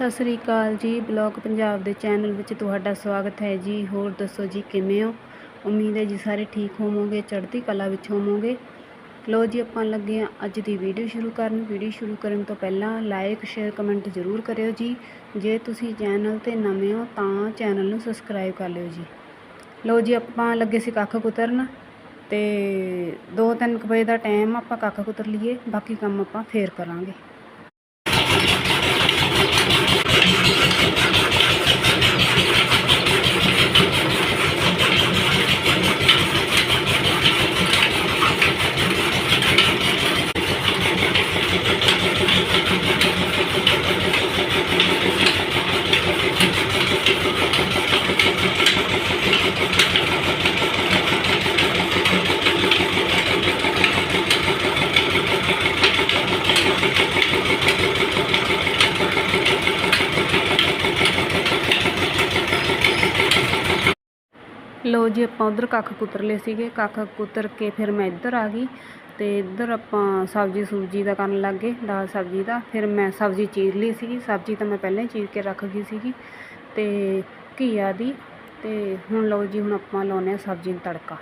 ਸਤਿ ਸ੍ਰੀ ਅਕਾਲ ਜੀ। ਬਲੌਗ ਪੰਜਾਬ ਦੇ ਚੈਨਲ ਵਿੱਚ ਤੁਹਾਡਾ ਸਵਾਗਤ ਹੈ ਜੀ। ਹੋਰ ਦੱਸੋ ਜੀ, ਕਿਵੇਂ ਹੋ? ਉਮੀਦ ਹੈ ਜੀ ਸਾਰੇ ਠੀਕ ਹੋਵੋਗੇ, ਚੜ੍ਹਦੀ ਕਲਾ ਵਿੱਚ ਹੋਵੋਗੇ। ਲੋ ਜੀ, ਆਪਾਂ ਲੱਗੇ ਹਾਂ ਅੱਜ ਦੀ ਵੀਡੀਓ ਸ਼ੁਰੂ ਕਰਨ। ਵੀਡੀਓ ਸ਼ੁਰੂ ਕਰਨ ਤੋਂ ਪਹਿਲਾਂ ਲਾਈਕ ਸ਼ੇਅਰ ਕਮੈਂਟ ਜ਼ਰੂਰ ਕਰਿਓ ਜੀ। ਜੇ ਤੁਸੀਂ ਚੈਨਲ ਤੇ ਨਵੇਂ ਹੋ ਤਾਂ ਚੈਨਲ ਨੂੰ ਸਬਸਕ੍ਰਾਈਬ ਕਰ ਲਿਓ ਜੀ। ਲੋ ਜੀ, ਆਪਾਂ ਲੱਗੇ ਸੀ ਕੱਖ ਕੁਤਰਨ ਤੇ 2-3 ਵਜੇ ਦਾ ਟਾਈਮ ਆਪਾਂ ਕੱਖ ਕੁਤਰ ਲਈਏ। ਬਾਕੀ ਕੰਮ ਆਪਾਂ ਫੇਰ ਕਰਾਂਗੇ। Thank you. ਜੀ ਆਪਾਂ ਉਧਰ ਕੱਖ ਕੁਤਰ ਲਏ ਸੀਗੇ, ਕੱਖ ਕੁਤਰ ਕੇ ਫਿਰ ਮੈਂ ਇੱਧਰ ਆ ਗਈ ਤੇ ਇੱਧਰ ਆਪਾਂ ਸਬਜ਼ੀ ਸੂਜੀ ਦਾ ਕਰਨ ਲੱਗ ਗਏ, ਦਾਲ ਸਬਜ਼ੀ ਦਾ। ਫਿਰ ਮੈਂ ਸਬਜ਼ੀ ਚੀਰ ਲਈ ਸੀਗੀ, ਸਬਜ਼ੀ ਤਾਂ ਮੈਂ ਪਹਿਲਾਂ ਹੀ ਚੀਰ ਕੇ ਰੱਖ ਗਈ ਸੀਗੀ। ਤੇ ਘੀਆ ਦੀ, ਤੇ ਹੁਣ ਲਓ ਜੀ, ਹੁਣ ਆਪਾਂ ਲਾਉਨੇ ਆ ਸਬਜ਼ੀ ਨੂੰ ਤੜਕਾ।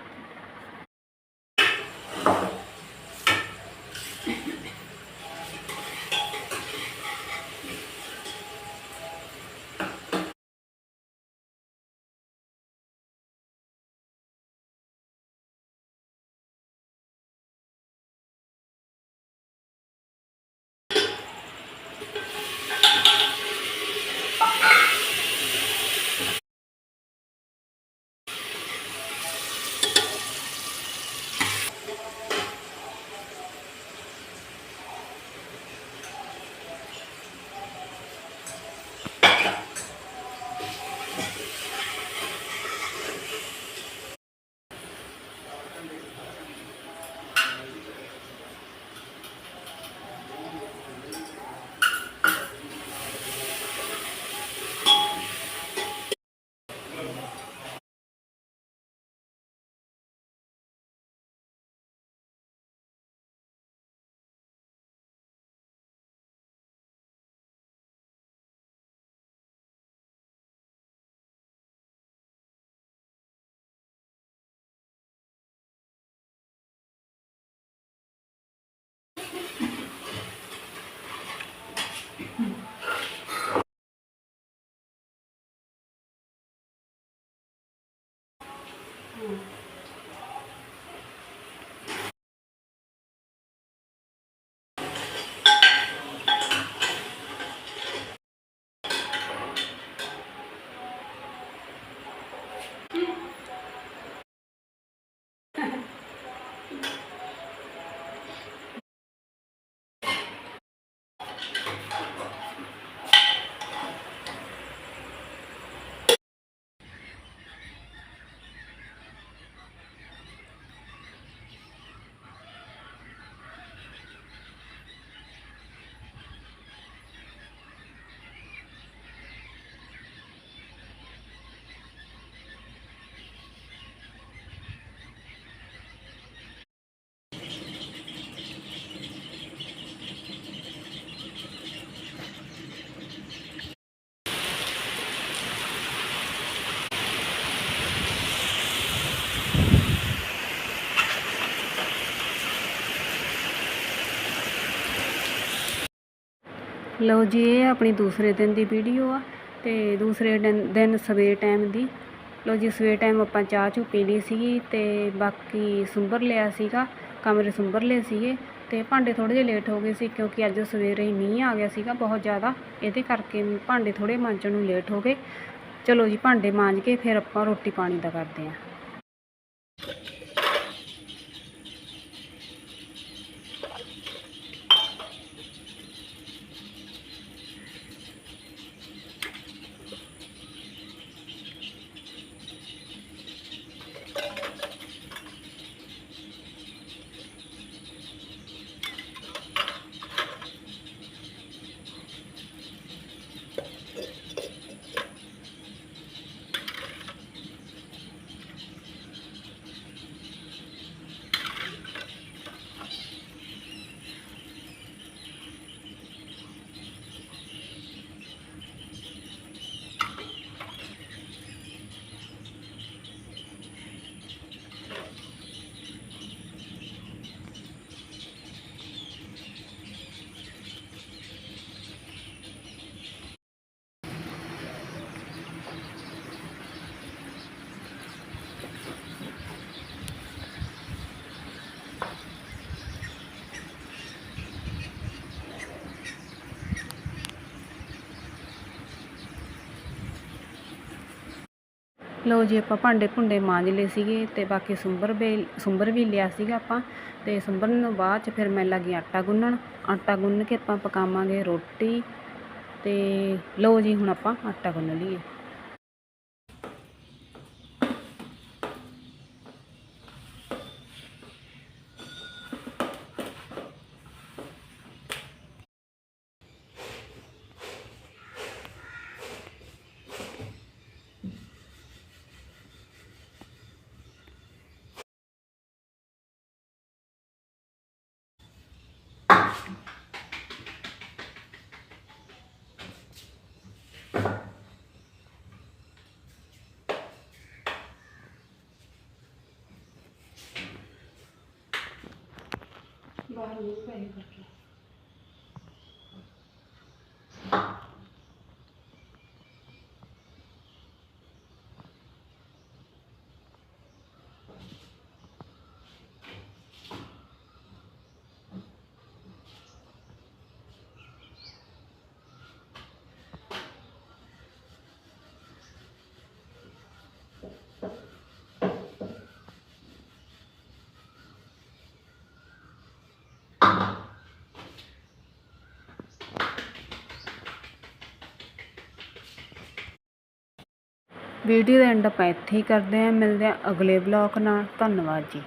ਲਓ ਜੀ, ਇਹ ਆਪਣੀ ਦੂਸਰੇ ਦਿਨ ਦੀ ਵੀਡੀਓ ਆ ਤੇ ਦੂਸਰੇ ਦਿਨ ਦਿਨ ਸਵੇਰ ਟਾਈਮ ਦੀ। ਲਓ ਜੀ, ਸਵੇਰ ਟਾਈਮ ਆਪਾਂ ਚਾਹ ਚੂ ਪੀ ਲਈ ਸੀਗੀ ਤੇ ਬਾਕੀ ਸੁੰਬਰ ਲਿਆ ਸੀਗਾ, ਕਮਰੇ ਸੁੰਬਰ ਲਏ ਸੀਗੇ ਤੇ ਭਾਂਡੇ ਥੋੜੇ ਜਿਹੇ ਲੇਟ ਹੋ ਗਏ ਸੀ ਕਿਉਂਕਿ ਅੱਜ ਸਵੇਰੇ ਹੀ ਮੀਂਹ ਆ ਗਿਆ ਸੀਗਾ ਬਹੁਤ ਜ਼ਿਆਦਾ, ਇਹਦੇ ਕਰਕੇ ਭਾਂਡੇ ਥੋੜੇ ਮਾਂਜਣ ਨੂੰ ਲੇਟ ਹੋ ਗਏ। ਚਲੋ ਜੀ, ਭਾਂਡੇ ਮਾਂਜ ਕੇ ਫਿਰ ਆਪਾਂ ਰੋਟੀ ਪਾਣੀ ਦਾ ਕਰਦੇ ਆਂ ਲਓ ਜੀ, ਆਪਾਂ ਭਾਂਡੇ ਭੁੰਡੇ ਮਾਂਜ ਲਏ ਸੀਗੇ ਤੇ ਬਾਕੀ ਸੁੰਬਰ ਵੀ ਸੁੰਬਰ ਵੀ ਲਿਆ ਸੀਗਾ ਆਪਾਂ। ਤੇ ਸੁੰਬਰਨ ਨੂੰ ਬਾਅਦ ਚ ਫਿਰ ਮੈਂ ਲੱਗੀ ਆਟਾ ਗੁੰਨਣ। ਆਟਾ ਗੁੰਨ ਕੇ ਆਪਾਂ ਪਕਾਵਾਂਗੇ ਰੋਟੀ। ਤੇ ਲਓ ਜੀ, ਹੁਣ ਆਪਾਂ ਆਟਾ ਗੁੰਨ ਲਈਏ। ਬਾਹਰ ਨੂੰ ਪੈ ਕਰਕੇ ਵੀਡੀਓ ਦਾ ਐਂਡ ਆਪਾਂ ਇੱਥੇ ਹੀ ਕਰਦੇ ਹਾਂ, ਮਿਲਦੇ ਹਾਂ ਅਗਲੇ ਬਲੌਗ ਨਾਲ, ਧੰਨਵਾਦ ਜੀ।